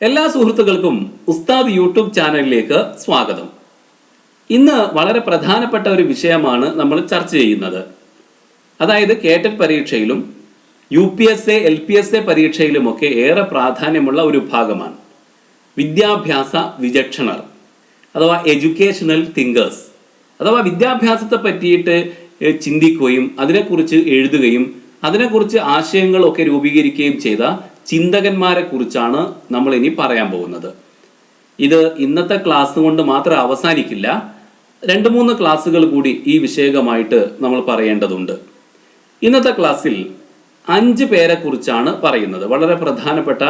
എല്ലാ സുഹൃത്തുക്കൾക്കും ഉസ്താദ് യൂട്യൂബ് ചാനലിലേക്ക് സ്വാഗതം. ഇന്ന് വളരെ പ്രധാനപ്പെട്ട ഒരു വിഷയമാണ് നമ്മൾ ചർച്ച ചെയ്യുന്നത്. അതായത് കേട്ടറ്റ് പരീക്ഷയിലും U P S A L P S A പരീക്ഷയിലുമൊക്കെ ഏറെ പ്രാധാന്യമുള്ള ഒരു ഭാഗമാണ്. വിദ്യാഭ്യാസ വിചക്ഷണർ അഥവാ എഡ്യൂക്കേഷണൽ തിങ്കേഴ്സ് അഥവാ വിദ്യാഭ്യാസത്തെ പറ്റിയിട്ട് ചിന്തിക്കുകയും അതിനെക്കുറിച്ച് എഴുതുകയും അതിനെക്കുറിച്ച് ആശയങ്ങളൊക്കെ രൂപീകരിക്കുകയും ചെയ്ത ചിന്തകന്മാരെ കുറിച്ചാണ് നമ്മൾ ഇനി പറയാൻ പോകുന്നത്. ഇത് ഇന്നത്തെ ക്ലാസ് കൊണ്ട് മാത്രം അവസാനിക്കില്ല. രണ്ട് മൂന്ന് ക്ലാസ്സുകൾ കൂടി ഈ വിഷയകമായിട്ട് നമ്മൾ പറയേണ്ടതുണ്ട്. ഇന്നത്തെ ക്ലാസ്സിൽ അഞ്ച് പേരെ കുറിച്ചാണ് പറയുന്നത്. വളരെ പ്രധാനപ്പെട്ട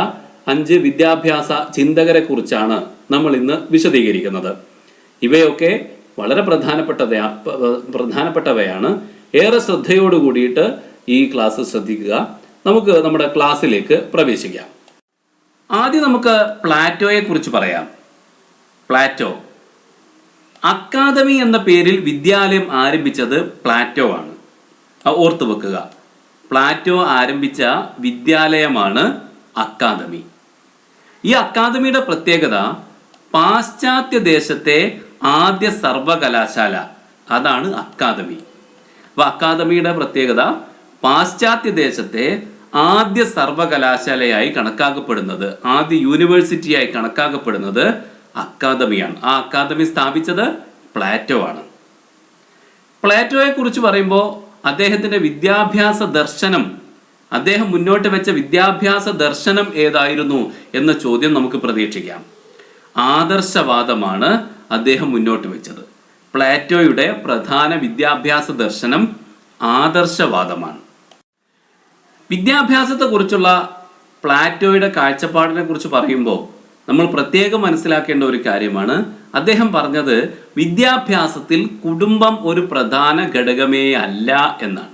അഞ്ച് വിദ്യാഭ്യാസ ചിന്തകരെ കുറിച്ചാണ് നമ്മൾ ഇന്ന് വിശദീകരിക്കുന്നത്. ഇവയൊക്കെ വളരെ പ്രധാനപ്പെട്ട പ്രധാനപ്പെട്ടവയാണ്. ഏറെ ശ്രദ്ധയോട് കൂടിയിട്ട് ഈ ക്ലാസ് ശ്രദ്ധിക്കുക. നമുക്ക് നമ്മുടെ ക്ലാസ്സിലേക്ക് പ്രവേശിക്കാം. ആദ്യം നമുക്ക് പ്ലാറ്റോയെ കുറിച്ച് പറയാം. പ്ലാറ്റോ. അക്കാദമി എന്ന പേരിൽ വിദ്യാലയം ആരംഭിച്ചത് പ്ലാറ്റോ ആണ്. ഓർത്തു വെക്കുക. പ്ലാറ്റോ ആരംഭിച്ച വിദ്യാലയമാണ് അക്കാദമി. ഈ അക്കാദമിയുടെ പ്രത്യേകത പാശ്ചാത്യ ദേശത്തെ ആദ്യ സർവകലാശാല. അതാണ് അക്കാദമി. അപ്പൊ അക്കാദമിയുടെ പ്രത്യേകത പാശ്ചാത്യ ദേശത്തെ ആദ്യ സർവകലാശാലയായി കണക്കാക്കപ്പെടുന്നത് ആദ്യ യൂണിവേഴ്സിറ്റിയായി കണക്കാക്കപ്പെടുന്നത് അക്കാദമിയാണ്. ആ അക്കാദമി സ്ഥാപിച്ചത് പ്ലാറ്റോ ആണ്. പ്ലാറ്റോയെ കുറിച്ച് പറയുമ്പോൾ അദ്ദേഹത്തിന്റെ വിദ്യാഭ്യാസ ദർശനം അദ്ദേഹം മുന്നോട്ട് വെച്ച വിദ്യാഭ്യാസ ദർശനം ഏതായിരുന്നു എന്ന ചോദ്യം നമുക്ക് പ്രതീക്ഷിക്കാം. ആദർശവാദമാണ് അദ്ദേഹം മുന്നോട്ട് വെച്ചത്. പ്ലാറ്റോയുടെ പ്രധാന വിദ്യാഭ്യാസ ദർശനം ആദർശവാദമാണ്. വിദ്യാഭ്യാസത്തെക്കുറിച്ചുള്ള പ്ലാറ്റോയുടെ കാഴ്ചപ്പാടിനെ കുറിച്ച് പറയുമ്പോൾ നമ്മൾ പ്രത്യേകം മനസ്സിലാക്കേണ്ട ഒരു കാര്യമാണ്. അദ്ദേഹം പറഞ്ഞത് വിദ്യാഭ്യാസത്തിൽ കുടുംബം ഒരു പ്രധാന ഘടകമേ അല്ല എന്നാണ്.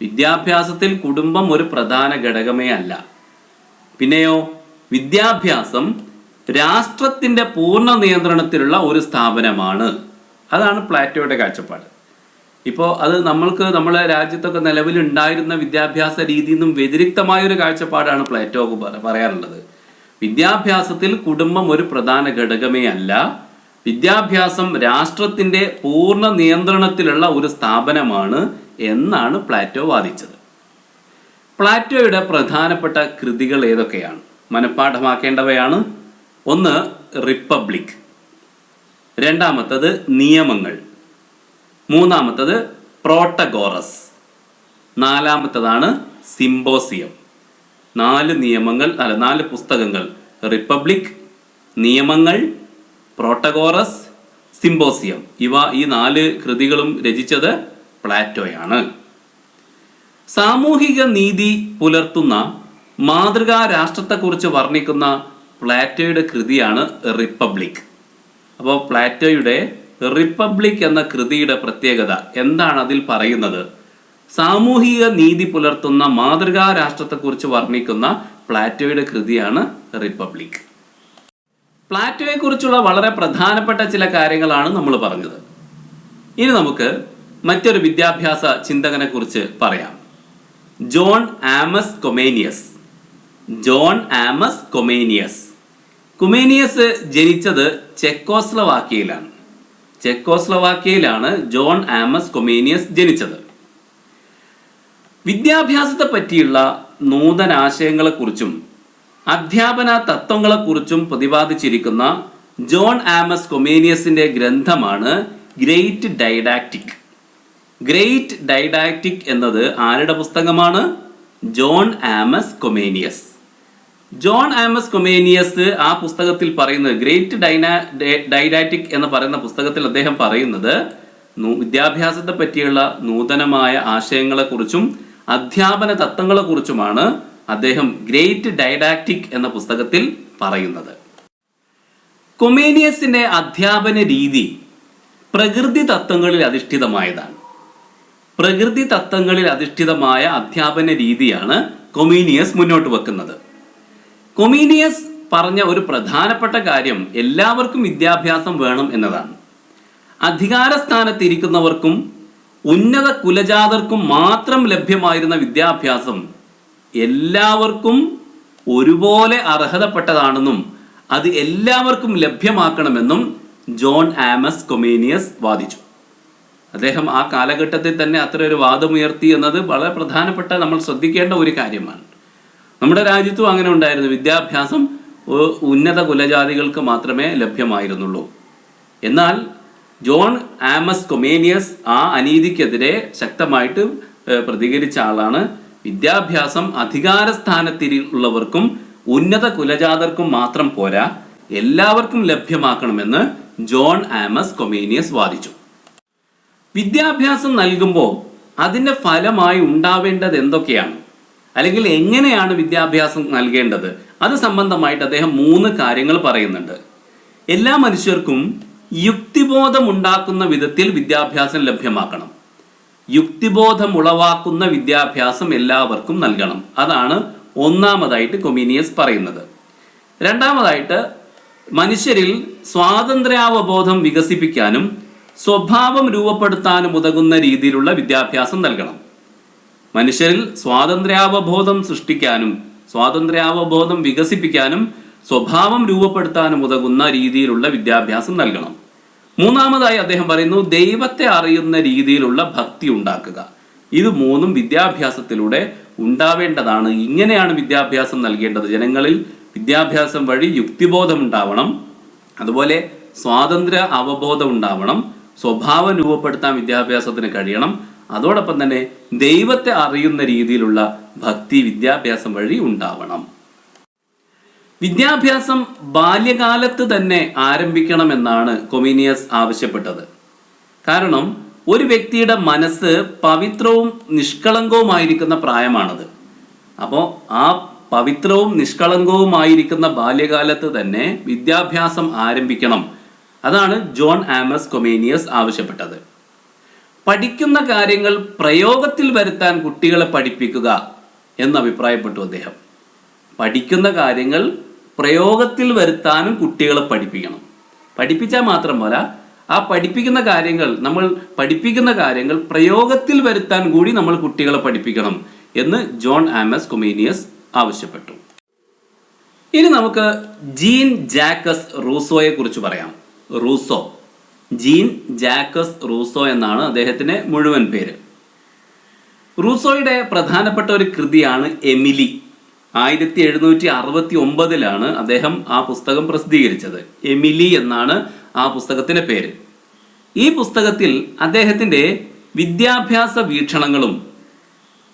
വിദ്യാഭ്യാസത്തിൽ കുടുംബം ഒരു പ്രധാന ഘടകമേ അല്ല. പിന്നെയോ വിദ്യാഭ്യാസം രാഷ്ട്രത്തിന്റെ പൂർണ നിയന്ത്രണത്തിലുള്ള ഒരു സ്ഥാപനമാണ്. അതാണ് പ്ലാറ്റോയുടെ കാഴ്ചപ്പാട്. ഇപ്പോൾ അത് നമ്മൾക്ക് നമ്മളെ രാജ്യത്തൊക്കെ നിലവിലുണ്ടായിരുന്ന വിദ്യാഭ്യാസ രീതിയിൽ നിന്നും വ്യതിരിക്തമായൊരു കാഴ്ചപ്പാടാണ് പ്ലേറ്റോ പറ- പറയാറുള്ളത് വിദ്യാഭ്യാസത്തിൽ കുടുംബം ഒരു പ്രധാന ഘടകമേ അല്ല. വിദ്യാഭ്യാസം രാഷ്ട്രത്തിന്റെ പൂർണ നിയന്ത്രണത്തിലുള്ള ഒരു സ്ഥാപനമാണ് എന്നാണ് പ്ലാറ്റോ വാദിച്ചത്. പ്ലാറ്റോയുടെ പ്രധാനപ്പെട്ട കൃതികൾ ഏതൊക്കെയാണ്? മനഃപ്പാഠമാക്കേണ്ടവയാണ്. ഒന്ന് റിപ്പബ്ലിക്. രണ്ടാമത്തത് നിയമങ്ങൾ. മൂന്നാമത്തത് പ്രോട്ടഗോറസ്. നാലാമത്തതാണ് സിംബോസിയം നാല് നിയമങ്ങൾ അല്ല നാല് പുസ്തകങ്ങൾ. റിപ്പബ്ലിക് നിയമങ്ങൾ പ്രോട്ടഗോറസ് സിംബോസിയം ഇവ ഈ നാല് കൃതികളും രചിച്ചത് പ്ലാറ്റോയാണ്. സാമൂഹിക നീതി പുലർത്തുന്ന മാതൃകാ രാഷ്ട്രത്തെക്കുറിച്ച് വർണിക്കുന്ന പ്ലാറ്റോയുടെ കൃതിയാണ് റിപ്പബ്ലിക്. അപ്പോൾ പ്ലാറ്റോയുടെ റിപ്പബ്ലിക് എന്ന കൃതിയുടെ പ്രത്യേകത എന്താണ് അതിൽ പറയുന്നത്? സാമൂഹിക നീതി പുലർത്തുന്ന മാതൃകാ രാഷ്ട്രത്തെക്കുറിച്ച് വർണിക്കുന്ന പ്ലാറ്റോയുടെ കൃതിയാണ് റിപ്പബ്ലിക്. പ്ലാറ്റോയെക്കുറിച്ചുള്ള വളരെ പ്രധാനപ്പെട്ട ചില കാര്യങ്ങളാണ് നമ്മൾ പറഞ്ഞത്. ഇനി നമുക്ക് മറ്റൊരു വിദ്യാഭ്യാസ ചിന്തകനെ കുറിച്ച് പറയാം. John Amos Comenius. John Amos Comenius. Comenius ജനിച്ചത് ചെക്കോസ്ലവാക്യയിലാണ്. ചെക്കോസ്ലവാക്യയിലാണ് ജോൺ ആമസ് കൊമേനിയസ് ജനിച്ചത്. വിദ്യാഭ്യാസത്തെ പറ്റിയുള്ള നൂതന ആശയങ്ങളെക്കുറിച്ചും അധ്യാപന തത്വങ്ങളെക്കുറിച്ചും പ്രതിപാദിച്ചിരിക്കുന്ന ജോൺ ആമസ് കൊമേനിയസിന്റെ ഗ്രന്ഥമാണ് ഗ്രേറ്റ് ഡൈഡാക്റ്റിക്. ഗ്രേറ്റ് ഡൈഡാക്റ്റിക് എന്നത് ആരുടെ പുസ്തകമാണ്? John Amos Comenius. John Amos Comenius ആ പുസ്തകത്തിൽ പറയുന്നത് ഗ്രേറ്റ് ഡൈന ഡൈഡാറ്റിക് എന്ന് പറയുന്ന പുസ്തകത്തിൽ അദ്ദേഹം പറയുന്നത് വിദ്യാഭ്യാസത്തെ പറ്റിയുള്ള നൂതനമായ ആശയങ്ങളെക്കുറിച്ചും അധ്യാപന തത്വങ്ങളെക്കുറിച്ചുമാണ് അദ്ദേഹം ഗ്രേറ്റ് ഡൈഡാക്റ്റിക് എന്ന പുസ്തകത്തിൽ പറയുന്നത്. കൊമേനിയസിന്റെ അധ്യാപന രീതി പ്രകൃതി തത്വങ്ങളിൽ അധിഷ്ഠിതമായതാണ്. പ്രകൃതി തത്വങ്ങളിൽ അധിഷ്ഠിതമായ അധ്യാപന രീതിയാണ് കൊമീനിയസ് മുന്നോട്ട് വെക്കുന്നത്. കൊമീനിയസ് പറഞ്ഞ ഒരു പ്രധാനപ്പെട്ട കാര്യം എല്ലാവർക്കും വിദ്യാഭ്യാസം വേണം എന്നതാണ്. അധികാരസ്ഥാനത്തിരിക്കുന്നവർക്കും ഉന്നത കുലജാതർക്കും മാത്രം ലഭ്യമായിരുന്ന വിദ്യാഭ്യാസം എല്ലാവർക്കും ഒരുപോലെ അർഹതപ്പെട്ടതാണെന്നും അത് എല്ലാവർക്കും ലഭ്യമാക്കണമെന്നും ജോൺ ആമസ് കൊമേനിയസ് വാദിച്ചു. അദ്ദേഹം ആ കാലഘട്ടത്തിൽ തന്നെ അത്ര ഒരു വാദമുയർത്തി എന്നത് വളരെ പ്രധാനപ്പെട്ട നമ്മൾ ശ്രദ്ധിക്കേണ്ട ഒരു കാര്യമാണ്. നമ്മുടെ രാജ്യത്തും അങ്ങനെ ഉണ്ടായിരുന്നു. വിദ്യാഭ്യാസം ഉന്നത കുലജാതികൾക്ക് മാത്രമേ ലഭ്യമായിരുന്നുള്ളൂ. എന്നാൽ ജോൺ ആമസ് കൊമേനിയസ് ആ അനീതിക്കെതിരെ ശക്തമായിട്ട് പ്രതികരിച്ച ആളാണ്. വിദ്യാഭ്യാസം അധികാര സ്ഥാനത്തിലുള്ളവർക്കും ഉന്നത കുലജാതർക്കും മാത്രം പോരാ. എല്ലാവർക്കും ലഭ്യമാക്കണമെന്ന് ജോൺ ആമസ് കൊമേനിയസ് വാദിച്ചു. വിദ്യാഭ്യാസം നൽകുമ്പോൾ അതിന്റെ ഫലമായി ഉണ്ടാവേണ്ടത് എന്തൊക്കെയാണ്? അല്ലെങ്കിൽ എങ്ങനെയാണ് വിദ്യാഭ്യാസം നൽകേണ്ടത്? അത് സംബന്ധമായിട്ട് അദ്ദേഹം മൂന്ന് കാര്യങ്ങൾ പറയുന്നുണ്ട്. എല്ലാ മനുഷ്യർക്കും യുക്തിബോധം ഉണ്ടാക്കുന്ന വിധത്തിൽ വിദ്യാഭ്യാസം ലഭ്യമാക്കണം. യുക്തിബോധം ഉളവാക്കുന്ന വിദ്യാഭ്യാസം എല്ലാവർക്കും നൽകണം. അതാണ് ഒന്നാമതായിട്ട് കൊമീനിയസ് പറയുന്നത്. രണ്ടാമതായിട്ട് മനുഷ്യരിൽ സ്വാതന്ത്ര്യാവബോധം വികസിപ്പിക്കാനും സ്വഭാവം രൂപപ്പെടുത്താനും ഉതകുന്ന രീതിയിലുള്ള വിദ്യാഭ്യാസം നൽകണം. മനുഷ്യരിൽ സ്വാതന്ത്ര്യാവബോധം സൃഷ്ടിക്കാനും സ്വാതന്ത്ര്യാവബോധം വികസിപ്പിക്കാനും സ്വഭാവം രൂപപ്പെടുത്താനും ഉതകുന്ന രീതിയിലുള്ള വിദ്യാഭ്യാസം നൽകണം. മൂന്നാമതായി അദ്ദേഹം പറയുന്നു ദൈവത്തെ അറിയുന്ന രീതിയിലുള്ള ഭക്തി ഉണ്ടാക്കുക. ഇത് മൂന്നും വിദ്യാഭ്യാസത്തിലൂടെ ഉണ്ടാവേണ്ടതാണ്. ഇങ്ങനെയാണ് വിദ്യാഭ്യാസം നൽകേണ്ടത്. ജനങ്ങളിൽ വിദ്യാഭ്യാസം വഴി യുക്തിബോധം ഉണ്ടാവണം അതുപോലെ സ്വാതന്ത്ര്യ അവബോധം ഉണ്ടാവണം സ്വഭാവം രൂപപ്പെടുത്താൻ വിദ്യാഭ്യാസത്തിന് കഴിയണം അതോടൊപ്പം തന്നെ ദൈവത്തെ അറിയുന്ന രീതിയിലുള്ള ഭക്തി വിദ്യാഭ്യാസം വഴി ഉണ്ടാവണം. വിദ്യാഭ്യാസം ബാല്യകാലത്ത് തന്നെ ആരംഭിക്കണമെന്നാണ് കൊമീനിയസ് ആവശ്യപ്പെട്ടത്. കാരണം ഒരു വ്യക്തിയുടെ മനസ്സ് പവിത്രവും നിഷ്കളങ്കവുമായിരിക്കുന്ന പ്രായമാണത്. അപ്പോൾ ആ പവിത്രവും നിഷ്കളങ്കവുമായിരിക്കുന്ന ബാല്യകാലത്ത് തന്നെ വിദ്യാഭ്യാസം ആരംഭിക്കണം. അതാണ് ജോൺ ആമസ് കൊമേനിയസ് ആവശ്യപ്പെട്ടത്. പഠിക്കുന്ന കാര്യങ്ങൾ പ്രയോഗത്തിൽ വരുത്താൻ കുട്ടികളെ പഠിപ്പിക്കുക എന്ന് അഭിപ്രായപ്പെട്ടു അദ്ദേഹം. പഠിക്കുന്ന കാര്യങ്ങൾ പ്രയോഗത്തിൽ വരുത്താനും കുട്ടികളെ പഠിപ്പിക്കണം. പഠിപ്പിച്ചാൽ മാത്രം പോരാ. ആ പഠിപ്പിക്കുന്ന കാര്യങ്ങൾ നമ്മൾ പഠിപ്പിക്കുന്ന കാര്യങ്ങൾ പ്രയോഗത്തിൽ വരുത്താൻ കൂടി നമ്മൾ കുട്ടികളെ പഠിപ്പിക്കണം എന്ന് ജോൺ ആമസ് കൊമീനിയസ് ആവശ്യപ്പെട്ടു. ഇനി നമുക്ക് ജീൻ ജാക്കസ് റൂസോയെ കുറിച്ച് പറയാം. റൂസോ ജീൻ ജാക്കസ് റൂസോ എന്നാണ് അദ്ദേഹത്തിന്റെ മുഴുവൻ പേര്. റൂസോയുടെ പ്രധാനപ്പെട്ട ഒരു കൃതിയാണ് എമിലി. ആയിരത്തി എഴുന്നൂറ്റി അറുപത്തി ഒമ്പതിലാണ് അദ്ദേഹം ആ പുസ്തകം പ്രസിദ്ധീകരിച്ചത്. എമിലി എന്നാണ് ആ പുസ്തകത്തിന്റെ പേര്. ഈ പുസ്തകത്തിൽ അദ്ദേഹത്തിന്റെ വിദ്യാഭ്യാസ വീക്ഷണങ്ങളും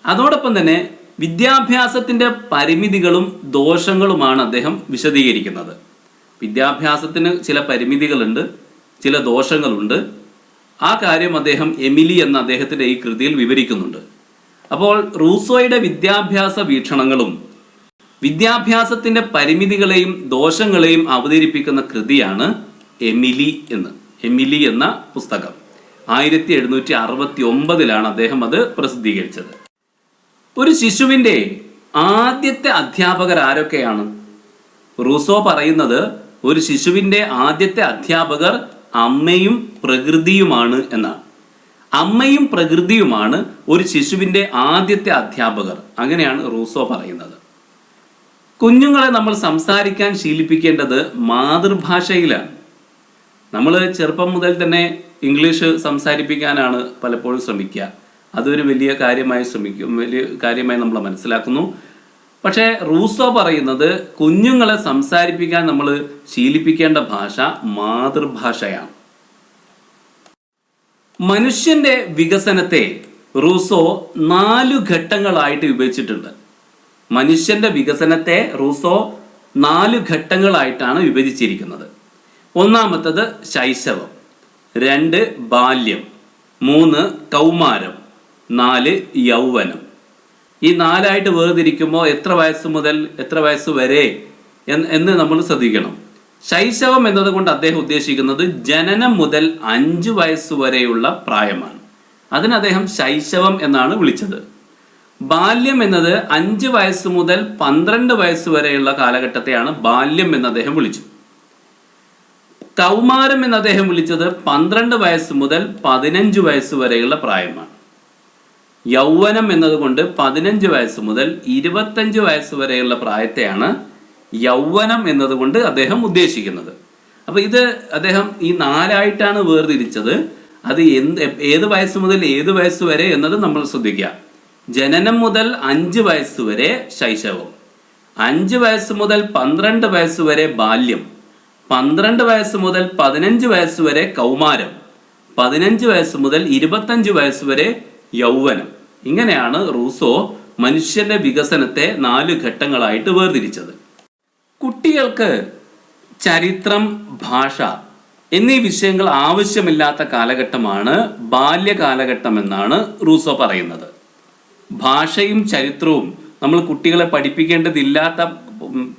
അതോടൊപ്പം തന്നെ വിദ്യാഭ്യാസത്തിന്റെ പരിമിതികളും ദോഷങ്ങളുമാണ് അദ്ദേഹം വിശദീകരിക്കുന്നത്. വിദ്യാഭ്യാസത്തിന് ചില പരിമിതികളുണ്ട്. ചില ദോഷങ്ങളുണ്ട്. ആ കാര്യം അദ്ദേഹം എമിലി എന്ന അദ്ദേഹത്തിന്റെ ഈ കൃതിയിൽ വിവരിക്കുന്നുണ്ട്. അപ്പോൾ റൂസോയുടെ വിദ്യാഭ്യാസ വീക്ഷണങ്ങളും വിദ്യാഭ്യാസത്തിന്റെ പരിമിതികളെയും ദോഷങ്ങളെയും അവതരിപ്പിക്കുന്ന കൃതിയാണ് എമിലി എന്ന്. എമിലി എന്ന പുസ്തകം. ആയിരത്തി എഴുന്നൂറ്റി അറുപത്തി ഒമ്പതിലാണ് അദ്ദേഹം അത് പ്രസിദ്ധീകരിച്ചത്. ഒരു ശിശുവിന്റെ ആദ്യത്തെ അധ്യാപകർ ആരൊക്കെയാണ്? റൂസോ പറയുന്നത് ഒരു ശിശുവിന്റെ ആദ്യത്തെ അധ്യാപകർ അമ്മയും പ്രകൃതിയുമാണ് എന്നാണ്. അമ്മയും പ്രകൃതിയുമാണ് ഒരു ശിശുവിന്റെ ആദ്യത്തെ അധ്യാപകർ അങ്ങനെയാണ് റൂസോ പറയുന്നത്. കുഞ്ഞുങ്ങളെ നമ്മൾ സംസാരിക്കാൻ ശീലിപ്പിക്കേണ്ടത് മാതൃഭാഷയിലാണ്. നമ്മൾ ചെറുപ്പം മുതൽ തന്നെ ഇംഗ്ലീഷ് സംസാരിപ്പിക്കാനാണ് പലപ്പോഴും ശ്രമിക്കുക. അതൊരു വലിയ കാര്യമായി ശ്രമിക്കും വലിയ കാര്യമായി നമ്മൾ മനസ്സിലാക്കുന്നു. പക്ഷേ റൂസോ പറയുന്നത് കുഞ്ഞുങ്ങളെ സംസാരിപ്പിക്കാൻ നമ്മൾ ശീലിപ്പിക്കേണ്ട ഭാഷ മാതൃഭാഷയാണ്. മനുഷ്യന്റെ വികസനത്തെ റൂസോ നാലു ഘട്ടങ്ങളായിട്ട് വിഭജിച്ചിട്ടുണ്ട്. മനുഷ്യന്റെ വികസനത്തെ റൂസോ നാലു ഘട്ടങ്ങളായിട്ടാണ് വിഭജിച്ചിരിക്കുന്നത്. ഒന്നാമത്തത് ശൈശവം രണ്ട് ബാല്യം മൂന്ന് കൗമാരം നാല് യൗവനം. ഈ നാലായിട്ട് വേർതിരിക്കുമ്പോൾ എത്ര വയസ്സ് മുതൽ എത്ര വയസ്സ് വരെ എന്ന് നമ്മൾ ശ്രദ്ധിക്കണം. ശൈശവം എന്നതുകൊണ്ട് അദ്ദേഹം ഉദ്ദേശിക്കുന്നത് ജനനം മുതൽ അഞ്ച് വയസ്സ് വരെയുള്ള പ്രായമാണ്. അതിന് അദ്ദേഹം ശൈശവം എന്നാണ് വിളിച്ചത്. ബാല്യം എന്നത് അഞ്ച് വയസ്സ് മുതൽ പന്ത്രണ്ട് വയസ്സ് വരെയുള്ള കാലഘട്ടത്തെയാണ് ബാല്യം എന്ന് അദ്ദേഹം വിളിച്ചു. കൗമാരം എന്ന് അദ്ദേഹം വിളിച്ചത് പന്ത്രണ്ട് വയസ്സ് മുതൽ പതിനഞ്ച് വയസ്സ് വരെയുള്ള പ്രായമാണ്. യൗവനം എന്നതുകൊണ്ട് പതിനഞ്ച് വയസ്സ് മുതൽ ഇരുപത്തഞ്ച് വയസ്സ് വരെയുള്ള പ്രായത്തെയാണ് യൗവനം എന്നതുകൊണ്ട് അദ്ദേഹം ഉദ്ദേശിക്കുന്നത്. അപ്പൊ ഇത് അദ്ദേഹം ഈ നാലായിട്ടാണ് വേർതിരിച്ചത്. അത് എന്ത് ഏത് വയസ്സ് മുതൽ ഏത് വയസ്സ് വരെ എന്നത് നമ്മൾ ശ്രദ്ധിക്കുക. ജനനം മുതൽ അഞ്ച് വയസ്സ് വരെ ശൈശവം. അഞ്ച് വയസ്സ് മുതൽ പന്ത്രണ്ട് വയസ്സ് വരെ ബാല്യം. പന്ത്രണ്ട് വയസ്സ് മുതൽ പതിനഞ്ച് വയസ്സ് വരെ കൗമാരം. പതിനഞ്ച് വയസ്സ് മുതൽ ഇരുപത്തഞ്ച് വയസ്സ് വരെ യൗവനം ഇങ്ങനെയാണ് റൂസോ മനുഷ്യന്റെ വികസനത്തെ നാല് ഘട്ടങ്ങളായിട്ട് വേർതിരിച്ചത്. കുട്ടികൾക്ക് ചരിത്രം ഭാഷ എന്നീ വിഷയങ്ങൾ ആവശ്യമില്ലാത്ത കാലഘട്ടമാണ് ബാല്യകാലഘട്ടം എന്നാണ് റൂസോ പറയുന്നത്. ഭാഷയും ചരിത്രവും നമ്മൾ കുട്ടികളെ പഠിപ്പിക്കേണ്ടതില്ലാത്ത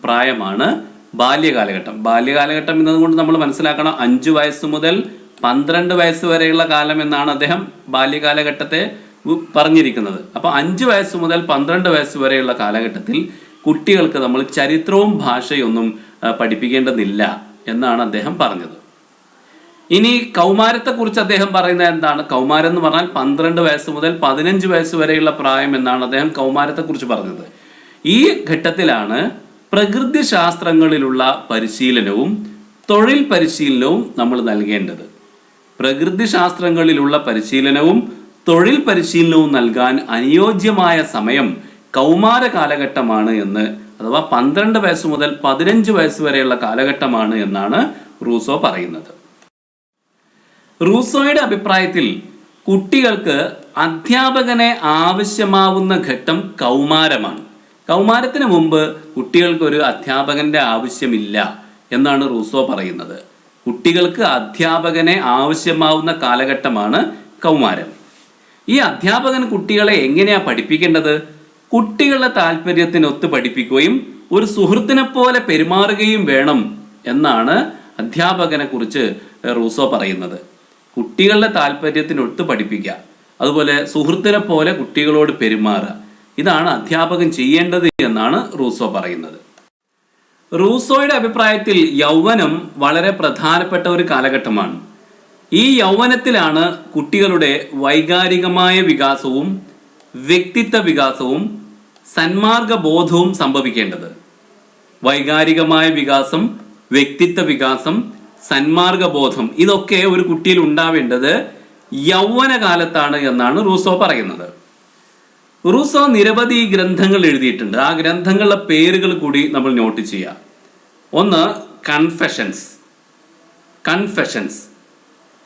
പ്രായമാണ് ബാല്യകാലഘട്ടം. ബാല്യകാലഘട്ടം എന്നതുകൊണ്ട് നമ്മൾ മനസ്സിലാക്കണം അഞ്ചു വയസ്സ് മുതൽ പന്ത്രണ്ട് വയസ്സ് വരെയുള്ള കാലം എന്നാണ് അദ്ദേഹം ബാല്യകാലഘട്ടത്തെ പറഞ്ഞിരിക്കുന്നത്. അപ്പോൾ അഞ്ച് വയസ്സ് മുതൽ പന്ത്രണ്ട് വയസ്സ് വരെയുള്ള കാലഘട്ടത്തിൽ കുട്ടികൾക്ക് നമ്മൾ ചരിത്രവും ഭാഷയൊന്നും പഠിപ്പിക്കേണ്ടതില്ല എന്നാണ് അദ്ദേഹം പറഞ്ഞത്. ഇനി കൗമാരത്തെക്കുറിച്ച് അദ്ദേഹം പറയുന്നത് എന്താണ്? കൗമാരം എന്ന് പറഞ്ഞാൽ പന്ത്രണ്ട് വയസ്സ് മുതൽ പതിനഞ്ച് വയസ്സ് വരെയുള്ള പ്രായം എന്നാണ് അദ്ദേഹം കൗമാരത്തെക്കുറിച്ച് പറഞ്ഞത്. ഈ ഘട്ടത്തിലാണ് പ്രകൃതി ശാസ്ത്രങ്ങളിലുള്ള പരിശീലനവും തൊഴിൽ പരിശീലനവും നമ്മൾ നൽകേണ്ടത്. പ്രകൃതി ശാസ്ത്രങ്ങളിലുള്ള പരിശീലനവും തൊഴിൽ പരിശീലനവും നൽകാൻ അനുയോജ്യമായ സമയം കൗമാര കാലഘട്ടമാണ് എന്ന് അഥവാ പന്ത്രണ്ട് വയസ്സ് മുതൽ പതിനഞ്ച് വയസ്സ് വരെയുള്ള കാലഘട്ടമാണ് എന്നാണ് റൂസോ പറയുന്നത്. റൂസോയുടെ അഭിപ്രായത്തിൽ കുട്ടികൾക്ക് അധ്യാപകനെ ആവശ്യമാവുന്ന ഘട്ടം കൗമാരമാണ്. കൗമാരത്തിന് മുമ്പ് കുട്ടികൾക്ക് ഒരു അധ്യാപകന്റെ ആവശ്യമില്ല എന്നാണ് റൂസോ പറയുന്നത്. കുട്ടികൾക്ക് അധ്യാപകനെ ആവശ്യമാവുന്ന കാലഘട്ടമാണ് കൗമാരം. ഈ അധ്യാപകൻ കുട്ടികളെ എങ്ങനെയാണ് പഠിപ്പിക്കേണ്ടത്? കുട്ടികളുടെ താല്പര്യത്തിനൊത്ത് പഠിപ്പിക്കുകയും ഒരു സുഹൃത്തിനെ പോലെ പെരുമാറുകയും വേണം എന്നാണ് അധ്യാപകനെ കുറിച്ച് റൂസോ പറയുന്നത്. കുട്ടികളുടെ താല്പര്യത്തിനൊത്ത് പഠിപ്പിക്കുക. അതുപോലെ സുഹൃത്തിനെ പോലെ കുട്ടികളോട് പെരുമാറുക. ഇതാണ് അധ്യാപകൻ ചെയ്യേണ്ടത് എന്നാണ് റൂസോ പറയുന്നത്. റൂസോയുടെ അഭിപ്രായത്തിൽ യൗവനം വളരെ പ്രധാനപ്പെട്ട ഒരു കാലഘട്ടമാണ്. ഈ യൗവനത്തിലാണ് കുട്ടികളുടെ വൈകാരികമായ വികാസവും വ്യക്തിത്വ വികാസവും സന്മാർഗ ബോധവും സംഭവിക്കേണ്ടത്. വൈകാരികമായ വികാസം വ്യക്തിത്വ വികാസം സന്മാർഗ ബോധം ഇതൊക്കെ ഒരു കുട്ടിയിൽ ഉണ്ടാവേണ്ടത് യൗവന കാലത്താണ് എന്നാണ് റൂസോ പറയുന്നത്. റൂസോ നിരവധി ഗ്രന്ഥങ്ങൾ എഴുതിയിട്ടുണ്ട്. ആ ഗ്രന്ഥങ്ങളുടെ പേരുകൾ കൂടി നമ്മൾ നോട്ട് ചെയ്യാം. ഒന്ന് കൺഫെഷൻസ് കൺഫെഷൻസ്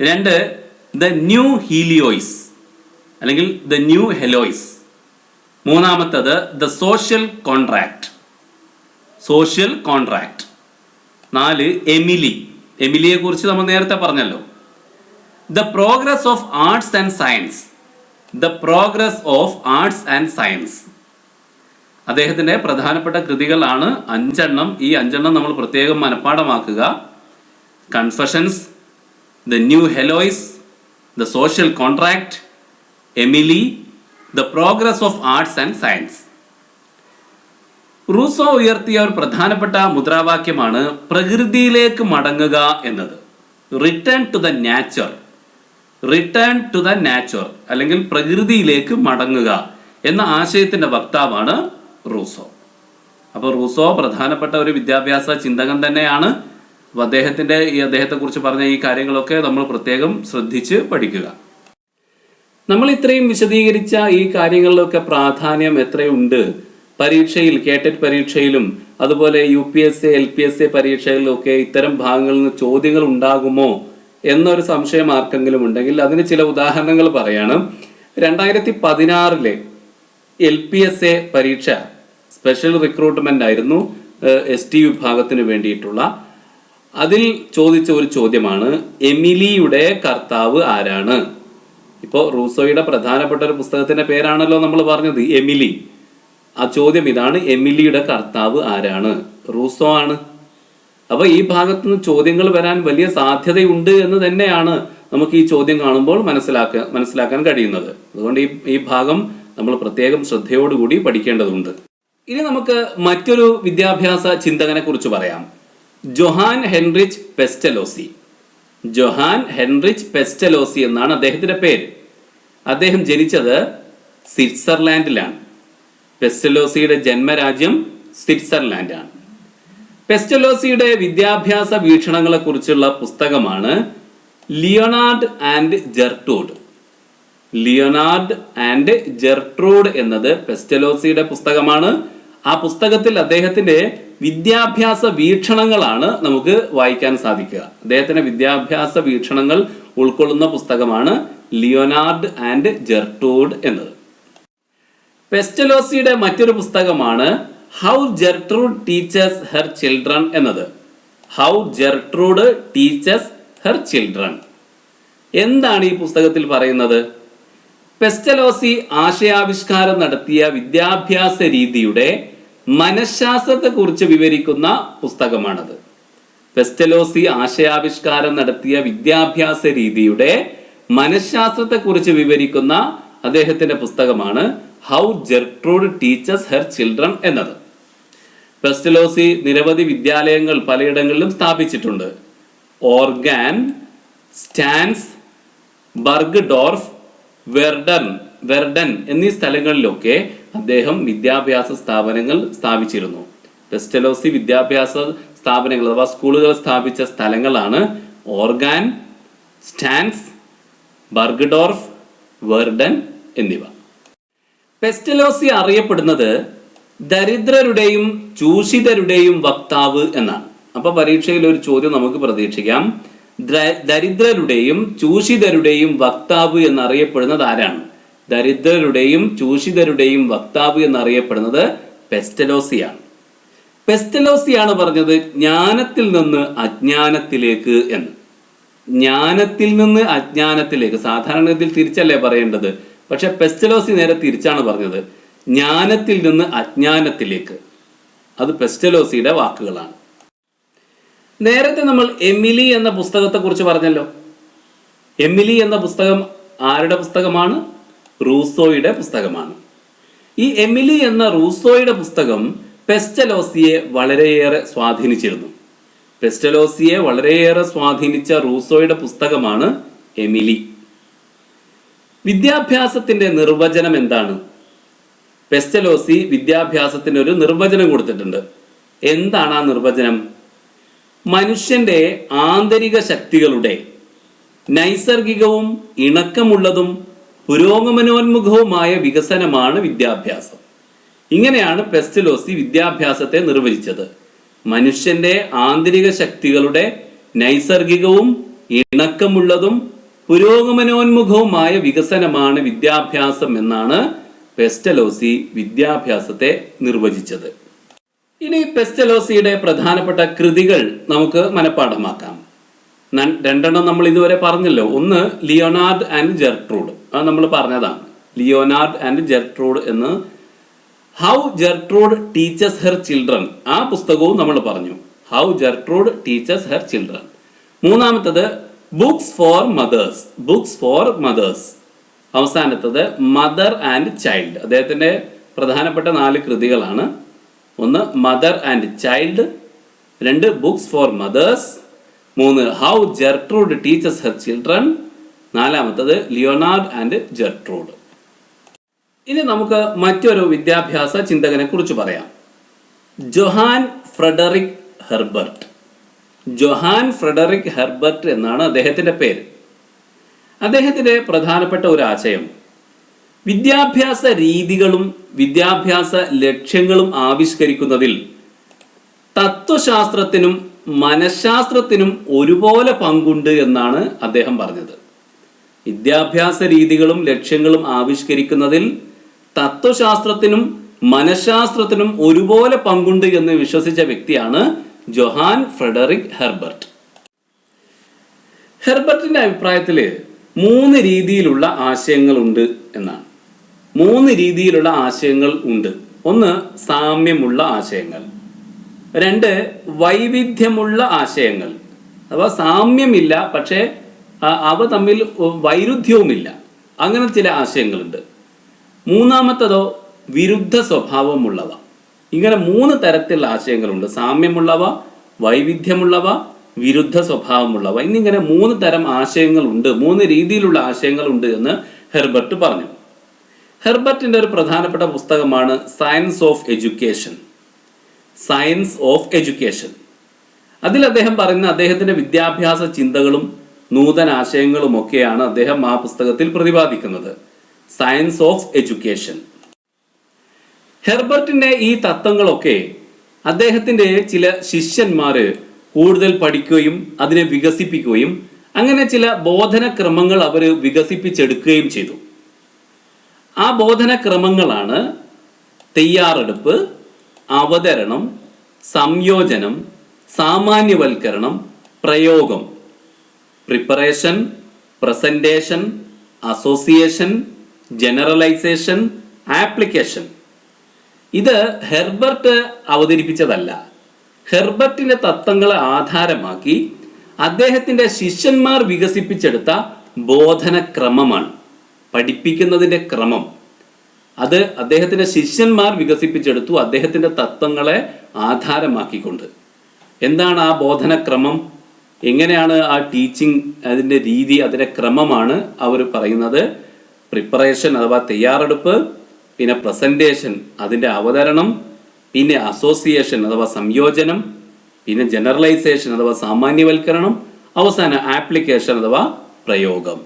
രണ്ട് ദ ന്യൂ ഹീലിയോയിസ് അല്ലെങ്കിൽ ദ ന്യൂ ഹെലോയിസ് മൂന്നാമത്തത് the social contract social contract നാല് എമിലി എമിലിയെ കുറിച്ച് നമ്മൾ നേരത്തെ പറഞ്ഞല്ലോ. The progress of arts and science the progress of arts and science അദ്ദേഹത്തിന്റെ പ്രധാനപ്പെട്ട കൃതികളാണ് അഞ്ചെണ്ണം. ഈ അഞ്ചെണ്ണം നമ്മൾ പ്രത്യേകം മനഃപ്പാടമാക്കുക confessions the new Heloise the social contract Emile the progress of arts and science Rousseau ഉയർത്തിയ ഒരു പ്രധാനപ്പെട്ട മുദ്രാവാക്യമാണ് പ്രകൃതിയിലേക്ക് മടങ്ങുക എന്നത്. Return to the nature return to the nature അല്ലെങ്കിൽ പ്രകൃതിയിലേക്ക് മടങ്ങുക എന്ന ആശയത്തിന്റെ വക്താവാണ് റൂസോ. അപ്പോൾ റൂസോ പ്രധാനപ്പെട്ട ഒരു വിദ്യാഭ്യാസ ചിന്തകൻ തന്നെയാണ്. അപ്പോൾ അദ്ദേഹത്തിന്റെ ഈ അദ്ദേഹത്തെക്കുറിച്ച് പറഞ്ഞ ഈ കാര്യങ്ങളൊക്കെ നമ്മൾ പ്രത്യേകം ശ്രദ്ധിച്ച് പഠിക്കുക. നമ്മൾ ഇത്രയും വിശദീകരിച്ച ഈ കാര്യങ്ങളിലൊക്കെ പ്രാധാന്യം എത്രയുണ്ട്? പരീക്ഷയിൽ കേട്ടറ്റ് പരീക്ഷയിലും അതുപോലെ U P S C L P S C പരീക്ഷകളിലൊക്കെ ഇത്തരം ഭാഗങ്ങളിൽ നിന്ന് ചോദ്യങ്ങൾ ഉണ്ടാകുമോ? എന്നൊരു സംശയം ആർക്കെങ്കിലും ഉണ്ടെങ്കിൽ അതിന് ചില ഉദാഹരണങ്ങൾ പറയാണ്. രണ്ടായിരത്തി പതിനാറിലെ എൽ പി എസ് എ പരീക്ഷ സ്പെഷ്യൽ റിക്രൂട്ട്മെന്റ് ആയിരുന്നു എസ് ടി വിഭാഗത്തിന് വേണ്ടിയിട്ടുള്ള. അതിൽ ചോദിച്ച ഒരു ചോദ്യമാണ് എമിലിയുടെ കർത്താവ് ആരാണ്? ഇപ്പോൾ റൂസോയുടെ പ്രധാനപ്പെട്ട ഒരു പുസ്തകത്തിന്റെ പേരാണല്ലോ നമ്മൾ പറഞ്ഞത് എമിലി. ആ ചോദ്യം ഇതാണ് എമിലിയുടെ കർത്താവ് ആരാണ്? റൂസോ ആണ്. അപ്പൊ ഈ ഭാഗത്തുനിന്ന് ചോദ്യങ്ങൾ വരാൻ വലിയ സാധ്യതയുണ്ട് എന്ന് തന്നെയാണ് നമുക്ക് ഈ ചോദ്യം കാണുമ്പോൾ മനസ്സിലാക്കുക മനസ്സിലാക്കാൻ കഴിയുന്നത്. അതുകൊണ്ട് ഈ ഈ ഭാഗം നമ്മൾ പ്രത്യേകം ശ്രദ്ധയോടുകൂടി പഠിക്കേണ്ടതുണ്ട്. ഇനി നമുക്ക് മറ്റൊരു വിദ്യാഭ്യാസ ചിന്തകനെ കുറിച്ച് പറയാം. Johann Heinrich Pestalozzi. Johann Heinrich Pestalozzi എന്നാണ് അദ്ദേഹത്തിന്റെ പേര്. അദ്ദേഹം ജനിച്ചത് സ്വിറ്റ്സർലാൻഡിലാണ്. പെസ്റ്റലോസിയുടെ ജന്മരാജ്യം സ്വിറ്റ്സർലാൻഡാണ്. പെസ്റ്റലോസിയുടെ വിദ്യാഭ്യാസ വീക്ഷണങ്ങളെ കുറിച്ചുള്ള പുസ്തകമാണ് Leonard and Gertrude Leonard and Gertrude എന്നത് പെസ്റ്റലോസിയുടെ പുസ്തകമാണ്. ആ പുസ്തകത്തിൽ അദ്ദേഹത്തിന്റെ വിദ്യാഭ്യാസ വീക്ഷണങ്ങളാണ് നമുക്ക് വായിക്കാൻ സാധിക്കുക. അദ്ദേഹത്തിന്റെ വിദ്യാഭ്യാസ വീക്ഷണങ്ങൾ ഉൾക്കൊള്ളുന്ന പുസ്തകമാണ് ലിയോനാർഡ് ആൻഡ് ജെർട്രൂഡ് എന്നത്. പെസ്റ്റലോസിയുടെ മറ്റൊരു പുസ്തകമാണ് how Gertrude teaches her children എന്നത്. How Gertrude teaches her children എന്താണ് ഈ പുസ്തകത്തിൽ പറയുന്നത്? പെസ്റ്റലോസി ആശയാവിഷ്കാരം നടത്തിയ വിദ്യാഭ്യാസ രീതിയുടെ മനഃശാസ്ത്രത്തെക്കുറിച്ച് വിവരിക്കുന്ന പുസ്തകമാണത്. പെസ്റ്റലോസി ആശയാവിഷ്കാരം നടത്തിയ വിദ്യാഭ്യാസ രീതിയുടെ മനഃശാസ്ത്രത്തെക്കുറിച്ച് വിവരിക്കുന്ന അദ്ദേഹത്തിന്റെ പുസ്തകമാണ് how Gertrude teaches her children എന്നത്. പെസ്റ്റലോസി നിരവധി വിദ്യാലയങ്ങൾ പലയിടങ്ങളിലും സ്ഥാപിച്ചിട്ടുണ്ട്. ഓർഗാൻ സ്റ്റാൻസ് ബർഗ്ഡോർഫ് വെർഡൻ വെർഡൻ എന്നീ സ്ഥലങ്ങളിലൊക്കെ അദ്ദേഹം വിദ്യാഭ്യാസ സ്ഥാപനങ്ങൾ സ്ഥാപിച്ചിരുന്നു. പെസ്റ്റലോസി വിദ്യാഭ്യാസ സ്ഥാപനങ്ങൾ അഥവാ സ്കൂളുകൾ സ്ഥാപിച്ച സ്ഥലങ്ങളാണ് ഓർഗാൻ സ്റ്റാൻസ് ബർഗ്ഡോർഫ് വെർഡൻ എന്നിവ. പെസ്റ്റലോസി അറിയപ്പെടുന്നത് ദരിദ്രരുടെയും ചൂഷിതരുടെയും വക്താവ് എന്നാണ്. അപ്പൊ പരീക്ഷയിൽ ഒരു ചോദ്യം നമുക്ക് പ്രതീക്ഷിക്കാം. ദരിദ്രരുടെയും ചൂഷിതരുടെയും വക്താവ് എന്നറിയപ്പെടുന്നത് ആരാണ്? ദരിദ്രരുടെയും ചൂഷിതരുടെയും വക്താവ് എന്നറിയപ്പെടുന്നത് പെസ്റ്റലോസിയാണ്. പെസ്റ്റലോസിയാണ് പറഞ്ഞത് ജ്ഞാനത്തിൽ നിന്ന് അജ്ഞാനത്തിലേക്ക് എന്ന്. ജ്ഞാനത്തിൽ നിന്ന് അജ്ഞാനത്തിലേക്ക്. സാധാരണ സാധാരണഗതിയിൽ തിരിച്ചല്ലേ പറയേണ്ടത്? പക്ഷെ പെസ്റ്റലോസി നേരെ തിരിച്ചാണ് പറഞ്ഞത്. ജ്ഞാനത്തിൽ നിന്ന് അജ്ഞാനത്തിലേക്ക്. അത് പെസ്റ്റലോസിയുടെ വാക്കുകളാണ്. നേരത്തെ നമ്മൾ എമിലി എന്ന പുസ്തകത്തെ കുറിച്ച് പറഞ്ഞല്ലോ. എമിലി എന്ന പുസ്തകം ആരുടെ പുസ്തകമാണ്? റൂസോയുടെ പുസ്തകമാണ്. ഈ എമിലി എന്ന റൂസോയുടെ പുസ്തകം പെസ്റ്റലോസിയെ വളരെയേറെ സ്വാധീനിച്ചിരുന്നു. പെസ്റ്റലോസിയെ വളരെയേറെ സ്വാധീനിച്ച റൂസോയുടെ പുസ്തകമാണ് എമിലി. വിദ്യാഭ്യാസത്തിന്റെ നിർവചനം എന്താണ്? പെസ്റ്റലോസി വിദ്യാഭ്യാസത്തിന് ഒരു നിർവചനം കൊടുത്തിട്ടുണ്ട്. എന്താണ് ആ നിർവചനം? മനുഷ്യന്റെ ആന്തരിക ശക്തികളുടെ നൈസർഗികവും ഇണക്കമുള്ളതും പുരോഗമനോന്മുഖവുമായ വികസനമാണ് വിദ്യാഭ്യാസം. ഇങ്ങനെയാണ് പെസ്റ്റലോസി വിദ്യാഭ്യാസത്തെ നിർവചിച്ചത്. മനുഷ്യന്റെ ആന്തരിക ശക്തികളുടെ നൈസർഗികവും ഇണക്കമുള്ളതും പുരോഗമനോന്മുഖവുമായ വികസനമാണ് വിദ്യാഭ്യാസം എന്നാണ് പെസ്റ്റലോസി വിദ്യാഭ്യാസത്തെ നിർവചിച്ചത്. ഇനി പെസ്റ്റലോസിയുടെ പ്രധാനപ്പെട്ട കൃതികൾ നമുക്ക് മനഃപ്പാഠമാക്കാം. രണ്ടെണ്ണം നമ്മൾ ഇതുവരെ പറഞ്ഞല്ലോ. ഒന്ന് ലിയോനാർഡ് ആൻഡ് ജെർട്രൂഡ്. അത് നമ്മൾ പറഞ്ഞതാണ്. ലിയോനാർഡ് ആൻഡ് ജെർട്രൂഡ് എന്ന് how Gertrude teaches her children ആ പുസ്തകവും നമ്മൾ പറഞ്ഞു. How Gertrude teaches her children മൂന്നാമത്തത് books for mothers books for mothers അവസാനത്തത് mother and child അദ്ദേഹത്തിന്റെ പ്രധാനപ്പെട്ട നാല് കൃതികളാണ്. ഒന്ന് മദർ ആൻഡ് ചൈൽഡ് രണ്ട് ബുക്സ് ഫോർ മദേഴ്സ് മൂന്ന് how Gertrude teaches her children നാലാമത്തത് ലിയോണാർഡ് ആൻഡ് ജെർട്രൂഡ് ഇനി നമുക്ക് മറ്റൊരു വിദ്യാഭ്യാസ ചിന്തകനെ കുറിച്ച് പറയാം. Johann Friedrich Herbart. Johann Friedrich Herbart എന്നാണ് അദ്ദേഹത്തിന്റെ പേര്. അദ്ദേഹത്തിന്റെ പ്രധാനപ്പെട്ട ഒരു ആശയം. വിദ്യാഭ്യാസ രീതികളും വിദ്യാഭ്യാസ ലക്ഷ്യങ്ങളും ആവിഷ്കരിക്കുന്നതിൽ തത്വശാസ്ത്രത്തിനും മനഃശാസ്ത്രത്തിനും ഒരുപോലെ പങ്കുണ്ട് എന്നാണ് അദ്ദേഹം പറഞ്ഞത്. വിദ്യാഭ്യാസ രീതികളും ലക്ഷ്യങ്ങളും ആവിഷ്കരിക്കുന്നതിൽ തത്വശാസ്ത്രത്തിനും മനഃശാസ്ത്രത്തിനും ഒരുപോലെ പങ്കുണ്ട് എന്ന് വിശ്വസിച്ച വ്യക്തിയാണ് ജൊഹാൻ ഫ്രെഡറിക് ഹെർബർട്ട്. ഹെർബർട്ടിന്റെ അഭിപ്രായത്തിൽ മൂന്ന് രീതിയിലുള്ള ആശയങ്ങളുണ്ട് എന്നാണ്. മൂന്ന് രീതിയിലുള്ള ആശയങ്ങൾ ഉണ്ട്. ഒന്ന് സാമ്യമുള്ള ആശയങ്ങൾ. രണ്ട് വൈവിധ്യമുള്ള ആശയങ്ങൾ. അഥവാ സാമ്യമില്ല പക്ഷേ അവ തമ്മിൽ വൈരുദ്ധ്യവുമില്ല. അങ്ങനെ ചില ആശയങ്ങളുണ്ട്. മൂന്നാമത്തതോ വിരുദ്ധ സ്വഭാവമുള്ളവ. ഇങ്ങനെ മൂന്ന് തരത്തിലുള്ള ആശയങ്ങളുണ്ട്. സാമ്യമുള്ളവ വൈവിധ്യമുള്ളവ വിരുദ്ധ സ്വഭാവമുള്ളവ. എന്നിങ്ങനെ മൂന്ന് തരം ആശയങ്ങളുണ്ട് മൂന്ന് രീതിയിലുള്ള ആശയങ്ങളുണ്ട് എന്ന് ഹെർബർട്ട് പറഞ്ഞു. ഹെർബർട്ടിന്റെ ഒരു പ്രധാനപ്പെട്ട പുസ്തകമാണ് science of education science of education അതിൽ അദ്ദേഹം പറയുന്ന അദ്ദേഹത്തിന്റെ വിദ്യാഭ്യാസ ചിന്തകളും നൂതന ആശയങ്ങളുമൊക്കെയാണ് അദ്ദേഹം ആ പുസ്തകത്തിൽ പ്രതിപാദിക്കുന്നത്. സയൻസ് ഓഫ് എഡ്യൂക്കേഷൻ ഹെർബർട്ടിന്റെ ഈ തത്വങ്ങളൊക്കെ അദ്ദേഹത്തിന്റെ ചില ശിഷ്യന്മാര് കൂടുതൽ പഠിക്കുകയും അതിനെ വികസിപ്പിക്കുകയും അങ്ങനെ ചില ബോധനക്രമങ്ങൾ അവർ വികസിപ്പിച്ചെടുക്കുകയും ചെയ്തു. ആ ബോധനക്രമങ്ങളാണ് തയ്യാറെടുപ്പ് അവതരണം സംയോജനം സാമാന്യവൽക്കരണം പ്രയോഗം. Preparation presentation association generalisation application. ഇത് ഹെർബർട്ട് അവതരിപ്പിച്ചതല്ല. ഹെർബർട്ടിന്റെ തത്വങ്ങളെ ആധാരമാക്കി അദ്ദേഹത്തിന്റെ ശിഷ്യന്മാർ വികസിപ്പിച്ചെടുത്ത ബോധന ക്രമമാണ് പഠിപ്പിക്കുന്നതിന്റെ ക്രമം. അത് അദ്ദേഹത്തിന്റെ ശിഷ്യന്മാർ വികസിപ്പിച്ചെടുത്തു അദ്ദേഹത്തിന്റെ തത്വങ്ങളെ ആധാരമാക്കിക്കൊണ്ട്. എന്താണ് ആ ബോധനക്രമം? എങ്ങനെയാണ് ആ ടീച്ചിങ് അതിന്റെ രീതി അതിന്റെ ക്രമമാണ് അവർ പറയുന്നത്? പ്രിപ്പറേഷൻ അഥവാ തയ്യാറെടുപ്പ് പിന്നെ പ്രസന്റേഷൻ അതിന്റെ അവതരണം പിന്നെ അസോസിയേഷൻ അഥവാ സംയോജനം പിന്നെ ജനറലൈസേഷൻ അഥവാ സാമാന്യവൽക്കരണം അവസാന ആപ്ലിക്കേഷൻ അഥവാ പ്രയോഗം.